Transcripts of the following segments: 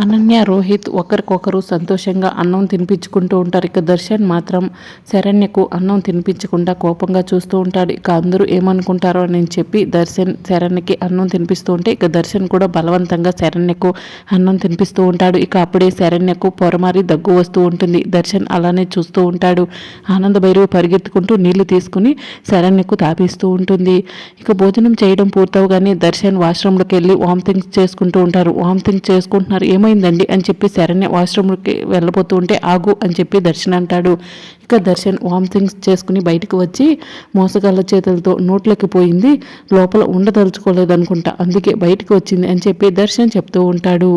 అనన్య రోహిత్ ఒకరికొకరు సంతోషంగా అన్నం తినిపించుకుంటూ ఉంటారు. ఇక దర్శన్ మాత్రం శరణ్యకు అన్నం తినిపించకుండా కోపంగా చూస్తూ ఉంటాడు. ఇక అందరూ ఏమనుకుంటారో అని చెప్పి దర్శన్ శరణ్యకి అన్నం తినిపిస్తూ ఉంటే ఇక దర్శన్ కూడా బలవంతంగా శరణ్యకు అన్నం తినిపిస్తూ ఉంటాడు. ఇక అప్పుడే శరణ్యకు పొరమారి దగ్గు వస్తూ ఉంటుంది. దర్శన్ అలానే చూస్తూ ఉంటాడు. ఆనంద భైరవి పరిగెత్తుకుంటూ నీళ్ళు తీసుకుని శరణ్యకు తాపిస్తూ ఉంటుంది. ఇక భోజనం చేయడం పూర్తవగానే దర్శన్ వాష్రూమ్లోకి వెళ్ళి వామిటింగ్స్ చేసుకుంటూ ఉంటారు. వామిటింగ్ చేసుకుంటున్నారు. ఏమైందండి అని చెప్పి శరణ్య వాష్రూమ్కి వెళ్ళబోతూ ఉంటే ఆగు అని చెప్పి దర్శన్ అంటాడు. ఇక దర్శన్ వామిటింగ్స్ చేసుకుని బయటకు వచ్చి మోసగాళ్ళ చేతులతో నోట్లోకి పోయింది. లోపల ఉండదలుచుకోలేదనుకుంటా అందుకే బయటకు వచ్చింది అని చెప్పి దర్శన్ చెప్తూ ఉంటాడు.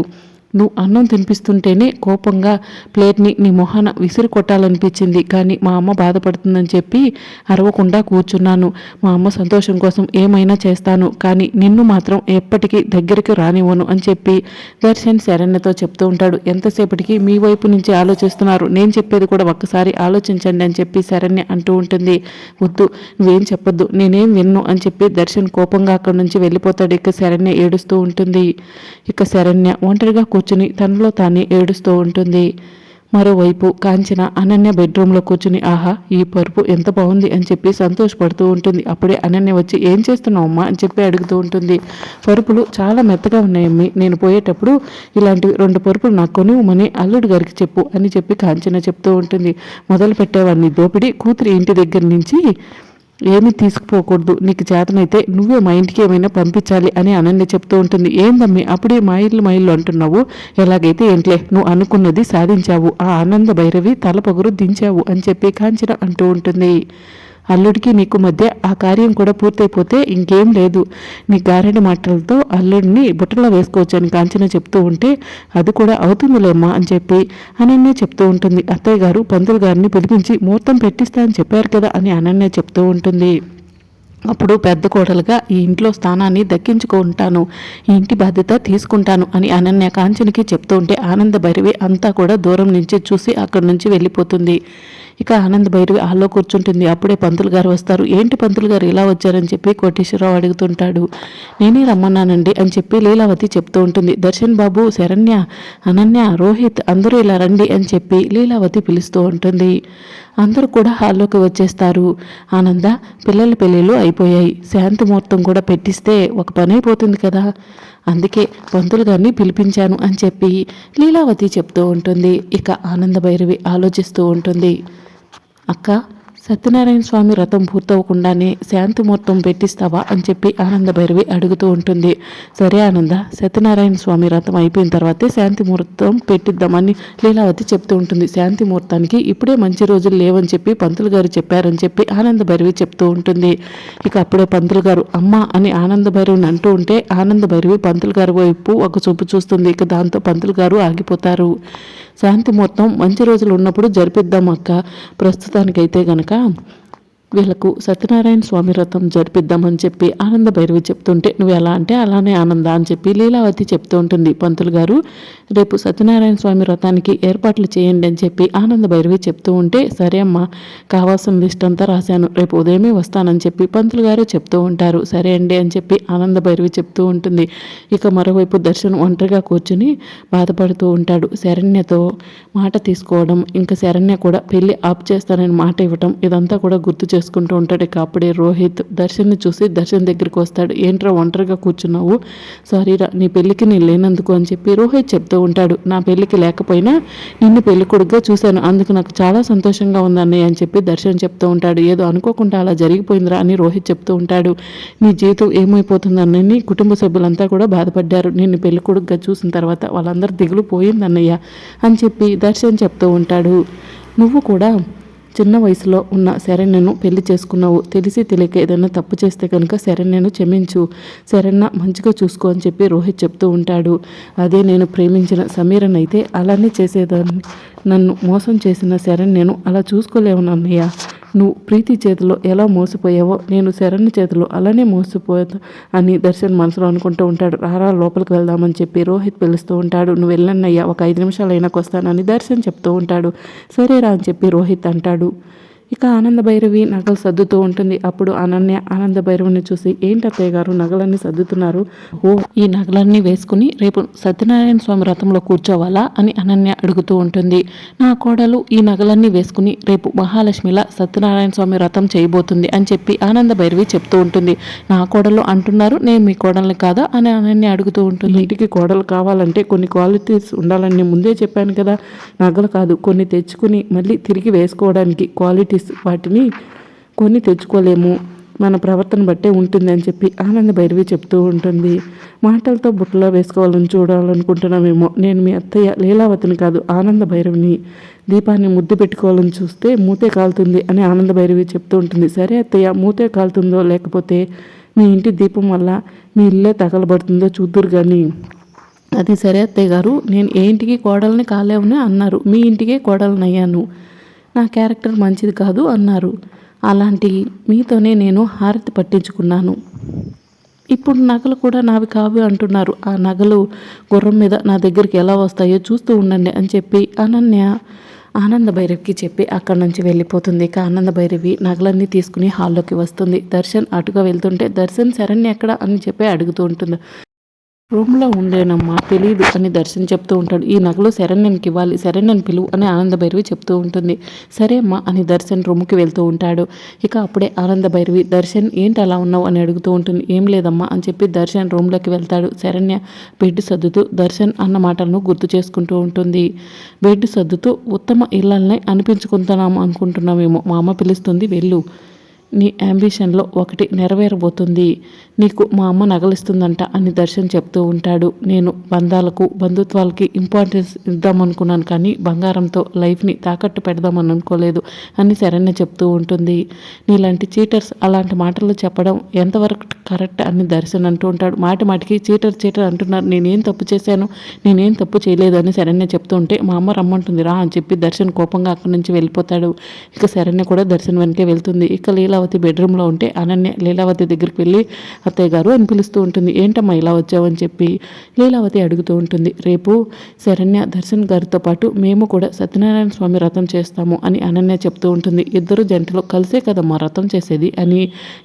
నువ్వు అన్నం తినిపిస్తుంటేనే కోపంగా ప్లేట్ని నీ మొహాన విసిరి కొట్టాలనిపించింది. కానీ మా అమ్మ బాధపడుతుందని చెప్పి అరవకుండా కూర్చున్నాను. మా అమ్మ సంతోషం కోసం ఏమైనా చేస్తాను. కానీ నిన్ను మాత్రం ఎప్పటికీ దగ్గరికి రానివ్వను అని చెప్పి దర్శన్ శరణ్యతో చెప్తూ ఉంటాడు. ఎంతసేపటికి మీ వైపు నుంచి ఆలోచిస్తున్నారు? నేను చెప్పేది కూడా ఒక్కసారి ఆలోచించండి అని చెప్పి శరణ్య అంటూ ఉంటుంది. వద్దు నువ్వేం చెప్పొద్దు. నేనేం విన్ను అని చెప్పి దర్శన్ కోపంగా అక్కడి నుంచి వెళ్ళిపోతాడు. ఇక శరణ్య ఏడుస్తూ ఉంటుంది. ఇక శరణ్య ఒంటరిగా కూర్చుని తనలో తానే ఏడుస్తూ ఉంటుంది. మరోవైపు కాంచన అనన్య బెడ్రూమ్లో కూర్చుని ఆహా ఈ పరుపు ఎంత బాగుంది అని చెప్పి సంతోషపడుతూ ఉంటుంది. అప్పుడే అనన్య వచ్చి ఏం చేస్తున్నావమ్మా అని చెప్పి అడుగుతూ ఉంటుంది. పరుపులు చాలా మెత్తగా ఉన్నాయమ్మి. నేను పోయేటప్పుడు ఇలాంటివి రెండు పరుపులు నాకు కొనివ్వమని అల్లుడు గారికి చెప్పు అని చెప్పి కాంచన చెప్తూ ఉంటుంది. మొదలు పెట్టేవాడిని దోపిడి. కూతురి ఇంటి దగ్గర నుంచి ఏమీ తీసుకుపోకూడదు. నీకు చేతనైతే నువ్వే మా ఇంటికి ఏమైనా పంపించాలి అని అనన్య చెప్తూ ఉంటుంది. ఏందమ్మి అప్పుడే మా ఇల్లు మా ఇల్లు అంటున్నావు? ఎలాగైతే ఏంట్లే? నువ్వు అనుకున్నది సాధించావు. ఆ ఆనంద భైరవి తల పొగరు దించావు అని చెప్పి కాంచన అంటూ ఉంటుంది. అల్లుడికి నీకు మధ్య ఆ కార్యం కూడా పూర్తయిపోతే ఇంకేం లేదు. నీ గారెడి మాటలతో అల్లుడిని బుట్టలో వేసుకోవచ్చు అని కాంచన చెప్తూ ఉంటే అది కూడా అవుతుందిలేమ్మా అని చెప్పి అనన్య చెప్తూ ఉంటుంది. అత్తయ్య గారు పంతులు గారిని పిలిపించి ముహూర్తం పెట్టిస్తా అని చెప్పారు కదా అని అనన్య చెప్తూ ఉంటుంది. అప్పుడు పెద్ద కోడలుగా ఈ ఇంట్లో స్థానాన్ని దక్కించుకుంటాను ఈ ఇంటి బాధ్యత తీసుకుంటాను అని అనన్య కాంచనికి చెప్తూ ఉంటే ఆనంద భైరవి అంతా కూడా దూరం నుంచి చూసి అక్కడి నుంచి వెళ్ళిపోతుంది. ఇక ఆనంద్ భైరవి హాల్లో కూర్చుంటుంది. అప్పుడే పంతులు గారు వస్తారు. ఏంటి పంతులు గారు ఇలా వచ్చారని చెప్పి కోటేశ్వరరావు అడుగుతుంటాడు. నేనే రమ్మన్నానండి అని చెప్పి లీలావతి చెప్తూ ఉంటుంది. దర్శన్ బాబు శరణ్య అనన్య రోహిత్ అందరూ ఇలా రండి అని చెప్పి లీలావతి పిలుస్తూ ఉంటుంది. అందరూ కూడా హాల్లోకి వచ్చేస్తారు. ఆనంద పిల్లల పెళ్ళిళ్ళు అయిపోయాయి. శాంతి ముహూర్తం కూడా పెట్టిస్తే ఒక పని అయిపోతుంది కదా. అందుకే పంతులు గారిని పిలిపించాను అని చెప్పి లీలావతి చెప్తూ ఉంటుంది. ఇక ఆనంద భైరవి ఆలోచిస్తూ ఉంటుంది. అక్క సత్యనారాయణ స్వామి రథం పూర్తవకుండానే శాంతి ముహూర్తం పెట్టిస్తావా అని చెప్పి ఆనంద భైరవి అడుగుతూ ఉంటుంది. సరే ఆనంద సత్యనారాయణ స్వామి రథం అయిపోయిన తర్వాతే శాంతి ముహూర్తం పెట్టిద్దామని లీలావతి చెప్తూ ఉంటుంది. శాంతి ముహూర్తానికి ఇప్పుడే మంచి రోజులు లేవని చెప్పి పంతులు గారు చెప్పారని చెప్పి ఆనంద భైరవి చెప్తూ ఉంటుంది. ఇక అప్పుడే పంతులు గారు అమ్మ అని ఆనంద భైరవిని అంటూ ఉంటే ఆనంద భైరవి పంతులు గారి వైపు ఒక చూపు చూస్తుంది. ఇక దాంతో పంతులు గారు ఆగిపోతారు. శాంతి మొత్తం మంచి రోజులు ఉన్నప్పుడు జరిపిద్దాం అక్క. ప్రస్తుతానికైతే గనక వీళ్ళకు సత్యనారాయణ స్వామి వ్రతం జరిపిద్దామని చెప్పి ఆనంద భైరవి చెప్తుంటే నువ్వు ఎలా అంటే అలానే ఆనంద అని చెప్పి లీలావతి చెప్తూ ఉంటుంది. పంతులు గారు రేపు సత్యనారాయణ స్వామి వ్రతానికి ఏర్పాట్లు చేయండి అని చెప్పి ఆనంద భైరవి చెప్తూ ఉంటే సరే అమ్మా కావాల్సిన లిస్ట్ అంతా రాశాను. రేపు ఉదయమే వస్తానని చెప్పి పంతులు గారు చెప్తూ ఉంటారు. సరే అండి అని చెప్పి ఆనంద భైరవి చెప్తూ ఉంటుంది. ఇక మరోవైపు దర్శనం ఒంటరిగా కూర్చుని బాధపడుతూ ఉంటాడు. శరణ్యతో మాట తీసుకోవడం ఇంకా శరణ్య కూడా పెళ్ళి ఆప్ చేస్తానని మాట ఇవ్వటం ఇదంతా కూడా గుర్తు చేసుకుంటూ ఉంటాడు. ఇక అప్పుడే రోహిత్ దర్శన్ని చూసి దర్శన్ దగ్గరికి వస్తాడు. ఏంట్రా ఒంటరిగా కూర్చున్నావు? సారీరా నీ పెళ్ళికి నేను లేనందుకు అని చెప్పి రోహిత్ చెప్తూ ఉంటాడు. నా పెళ్ళికి లేకపోయినా నిన్ను పెళ్ళి కొడుకుగా చూశాను. అందుకు నాకు చాలా సంతోషంగా ఉంది అన్నయ్య అని చెప్పి దర్శన్ చెప్తూ ఉంటాడు. ఏదో అనుకోకుండా అలా జరిగిపోయిందిరా అని రోహిత్ చెప్తూ ఉంటాడు. నీ జీవితం ఏమైపోతుందన్నని కుటుంబ సభ్యులంతా కూడా బాధపడ్డారు. నిన్ను పెళ్ళి కొడుకుగా చూసిన తర్వాత వాళ్ళందరూ దిగులు పోయిందన్నయ్య అని చెప్పి దర్శన్ చెప్తూ ఉంటాడు. నువ్వు కూడా చిన్న వయసులో ఉన్న శరణ్యను పెళ్ళి చేసుకున్నావు. తెలిసి తెలియక ఏదైనా తప్పు చేస్తే కనుక శరణ్యను క్షమించు. శరణ్య మంచిగా చూసుకో అని చెప్పి రోహిత్ చెప్తూ ఉంటాడు. అదే నేను ప్రేమించిన సమీరన్ అయితే అలానే చేసేదాన్ని. నన్ను మోసం చేసిన శరణ్యను అలా చూసుకోలేవు అన్నయ్య నువ్వు ప్రీతి చేతిలో ఎలా మోసపోయావో నేను శరణ్ చేతిలో అలానే మోసపోతా అని దర్శన్ మనసులో అనుకుంటూ ఉంటాడు. రారా లోపలికి వెళ్దామని చెప్పి రోహిత్ పిలుస్తూ ఉంటాడు. నువ్వు వెళ్ళన్నయ్యా ఒక ఐదు నిమిషాలు అయినాకొస్తానని దర్శన్ చెప్తూ ఉంటాడు. సరేరా అని చెప్పి రోహిత్ అంటాడు. ఇక ఆనంద భైరవి నగలు సర్దుతూ ఉంటుంది. అప్పుడు అనన్య ఆనంద భైరవిని చూసి ఏంటి అత్తయ్య గారు నగలన్నీ సర్దుతున్నారు? ఓ ఈ నగలన్నీ వేసుకుని రేపు సత్యనారాయణ స్వామి రథంలో కూర్చోవాలా? అని అనన్య అడుగుతూ ఉంటుంది. నా కోడలు ఈ నగలన్నీ వేసుకుని రేపు మహాలక్ష్మిలా సత్యనారాయణ స్వామి రథం చేయబోతుంది అని చెప్పి ఆనంద భైరవి చెప్తూ ఉంటుంది. నా కోడలు అంటున్నారు నేను మీ కోడల్ని కాదా? అని అనన్య అడుగుతూ ఉంటుంది. ఇంటికి కోడలు కావాలంటే కొన్ని క్వాలిటీస్ ఉండాలని ముందే చెప్పాను కదా. నగలు కాదు కొన్ని తెచ్చుకుని మళ్ళీ తిరిగి వేసుకోవడానికి క్వాలిటీస్ వాటిని కొని తెచ్చుకోలేము. మన ప్రవర్తన బట్టే ఉంటుంది అని చెప్పి ఆనంద భైరవి చెప్తూ ఉంటుంది. మాటలతో బుట్టలో వేసుకోవాలని చూడాలనుకుంటున్నామేమో. నేను మీ అత్తయ్య లీలావతిని కాదు ఆనంద భైరవిని. దీపాన్ని ముద్దు పెట్టుకోవాలని చూస్తే మూతే కాలుతుంది అని ఆనంద భైరవి చెప్తూ ఉంటుంది. సరే అత్తయ్య మూతే కాలుతుందో లేకపోతే మీ ఇంటి దీపం వల్ల మీ ఇల్లే తగలబడుతుందో చూద్దురు కానీ అది సరే అత్తయ్య గారు నేను ఏ ఇంటికి కోడల్ని కాలేవని అన్నారు. మీ ఇంటికే కోడలనయ్యాను. అయ్యాను నా క్యారెక్టర్ మంచిది కాదు అన్నారు. అలాంటి మీతోనే నేను హారతి పట్టించుకున్నాను. ఇప్పుడు నగలు కూడా నావి కావు అంటున్నారు. ఆ నగలు గుర్రం మీద నా దగ్గరికి ఎలా వస్తాయో చూస్తూ ఉండండి అని చెప్పి అనన్య ఆనంద భైరవికి చెప్పి అక్కడి నుంచి వెళ్ళిపోతుంది. ఇక ఆనంద భైరవి నగలన్నీ తీసుకుని హాల్లోకి వస్తుంది. దర్శన్ అటుగా వెళ్తుంటే దర్శన్ శరణ్య ఎక్కడ? అని చెప్పి అడుగుతూ ఉంటుంది. రూమ్లో ఉండేనమ్మా తెలియదు అని దర్శన్ చెప్తూ ఉంటాడు. ఈ నగలు శరణ్యన్కి ఇవ్వాలి శరణ్యన్ పిలువు అని ఆనంద భైరవి చెప్తూ ఉంటుంది. సరే అమ్మా అని దర్శన్ రూమ్కి వెళ్తూ ఉంటాడు. ఇక అప్పుడే ఆనంద భైరవి దర్శన్ ఏంటి అలా ఉన్నావు? అని అడుగుతూ ఉంటుంది. ఏం లేదమ్మా అని చెప్పి దర్శన్ రూమ్లోకి వెళ్తాడు. శరణ్య బెడ్ సర్దుతూ దర్శన్ అన్న మాటలను గుర్తు చేసుకుంటూ ఉంటుంది. బెడ్ సర్దుతూ ఉత్తమ ఇళ్ళని అనిపించుకుంటున్నాము అనుకుంటున్నామేమో మా అమ్మ పిలుస్తుంది. వెళ్ళు. నీ అంబిషన్లో ఒకటి నెరవేరబోతుంది. నీకు మా అమ్మ నగలిస్తుందంట అని దర్శన్ చెప్తూ ఉంటాడు. నేను బంధాలకు బంధుత్వాలకి ఇంపార్టెన్స్ ఇద్దామనుకున్నాను కానీ బంగారంతో లైఫ్ని తాకట్టు పెడదామని అనుకోలేదు అని శరణ్య చెప్తూ ఉంటుంది. నీలాంటి చీటర్స్ అలాంటి మాటలు చెప్పడం ఎంతవరకు కరెక్ట్ అని దర్శన్ అంటూ ఉంటాడు. మాటి మాటికి చీటర్ చీటర్ అంటున్నారు. నేనేం తప్పు చేశాను? నేనేం తప్పు చేయలేదు అని శరణ్య చెప్తూ ఉంటే మా అమ్మ రమ్మంటుంది. రా అని చెప్పి దర్శన్ కోపంగా అక్కడి నుంచి వెళ్ళిపోతాడు. ఇక శరణ్య కూడా దర్శన్ వెనకే వెళ్తుంది. ఇక లీలా లీలావతి బెడ్రూమ్లో ఉంటే అనన్య లీలావతి దగ్గరికి వెళ్ళి అత్తయ్య గారు అని పిలుస్తూ ఉంటుంది. ఏంటమ్మా ఇలా వచ్చావని చెప్పి లీలావతి అడుగుతూ ఉంటుంది. రేపు శరణ్య దర్శన్ గారితో పాటు మేము కూడా సత్యనారాయణ స్వామి రథం చేస్తాము అని అనన్య చెప్తూ ఉంటుంది. ఇద్దరు జంటలు కలిసే కదమ్మా రథం చేసేది అని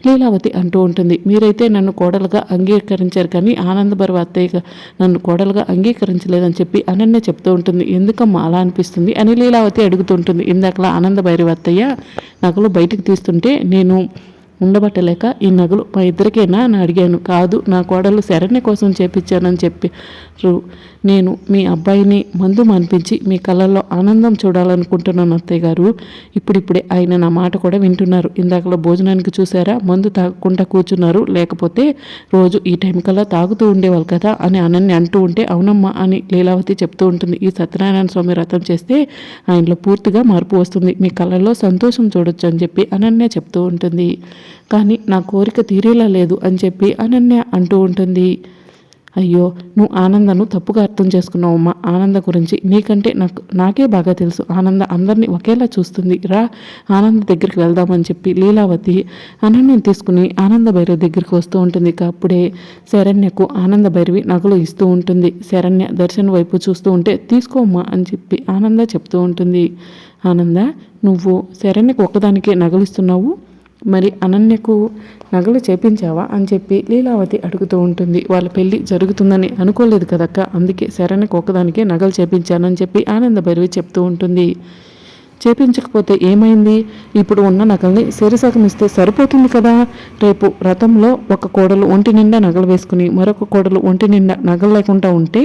లీలావతి అంటూ ఉంటుంది. మీరైతే నన్ను కోడలుగా అంగీకరించారు కానీ ఆనందభరవ అత్తయ్య నన్ను కోడలుగా అంగీకరించలేదని చెప్పి అనన్య చెప్తూ ఉంటుంది. ఎందుకమ్మా అలా అనిపిస్తుంది అని లీలావతి అడుగుతుంటుంది ఇందాకలా ఆనంద భైరవ అత్తయ్య నగలు బయటికి తీస్తుంటే నేను の ఉండబట్టలేక ఈ నగలు మా ఇద్దరికేనా అని అడిగాను. కాదు నా కోడలు శరణ్య కోసం చేపించానని చెప్పారు. నేను మీ అబ్బాయిని మందు మనిపించి మీ కళ్ళల్లో ఆనందం చూడాలనుకుంటున్నాను అత్తయ్య గారు. ఇప్పుడిప్పుడే ఆయన నా మాట కూడా వింటున్నారు. ఇందాకలో భోజనానికి చూసారా మందు తాగకుండా కూర్చున్నారు. లేకపోతే రోజు ఈ టైం కల్లా తాగుతూ ఉండేవాళ్ళు కదా అని అనన్య అంటూ ఉంటే అవునమ్మా అని లీలావతి చెప్తూ ఉంటుంది. ఈ సత్యనారాయణ స్వామి వ్రతం చేస్తే ఆయనలో పూర్తిగా మార్పు వస్తుంది. మీ కళ్ళల్లో సంతోషం చూడొచ్చు అని చెప్పి అనన్య చెప్తూ ఉంటుంది. కానీ నా కోరిక తీరేలా లేదు అని చెప్పి అనన్య అంటూ ఉంటుంది. అయ్యో నువ్వు ఆనందను తప్పుగా అర్థం చేసుకున్నావు అమ్మా. ఆనంద గురించి నీకంటే నాకు నాకే బాగా తెలుసు. ఆనంద అందరినీ ఒకేలా చూస్తుంది. రా ఆనంద దగ్గరికి వెళ్దామని చెప్పి లీలావతి అనన్యను తీసుకుని ఆనంద భైరవి దగ్గరికి వస్తూ ఉంటుంది. అప్పుడే శరణ్యకు ఆనంద భైరవి నగలు ఇస్తూ ఉంటుంది. శరణ్య దర్శన్ వైపు చూస్తూ ఉంటే తీసుకోమ్మా అని చెప్పి ఆనంద చెప్తూ ఉంటుంది. ఆనంద నువ్వు శరణ్యకు ఒక్కదానికే నగలిస్తున్నావు? మరి అనన్యకు నగలు చేపించావా అని చెప్పి లీలావతి అడుగుతూ ఉంటుంది. వాళ్ళ పెళ్ళి జరుగుతుందని అనుకోలేదు కదక్క. అందుకే శరణకు ఒకదానికే నగలు చేపించానని చెప్పి ఆనంద భైరవి చెప్తూ ఉంటుంది. చేపించకపోతే ఏమైంది? ఇప్పుడు ఉన్న నగల్ని సిరసగం ఇస్తే సరిపోతుంది కదా? రేపు రథంలో ఒక కోడలు ఒంటి నిండా నగలు వేసుకుని మరొక కోడలు ఒంటి నిండా నగలు లేకుండా ఉంటే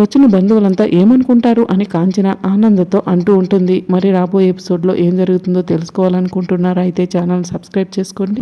వచ్చిన బంధువులంతా ఏమనుకుంటారు అని కాంచన ఆనందంతో అంటూ ఉంటుంది. మరి రాబోయే ఎపిసోడ్లో ఏం జరుగుతుందో తెలుసుకోవాలనుకుంటున్నారా? అయితే ఛానల్ సబ్స్క్రైబ్ చేసుకోండి.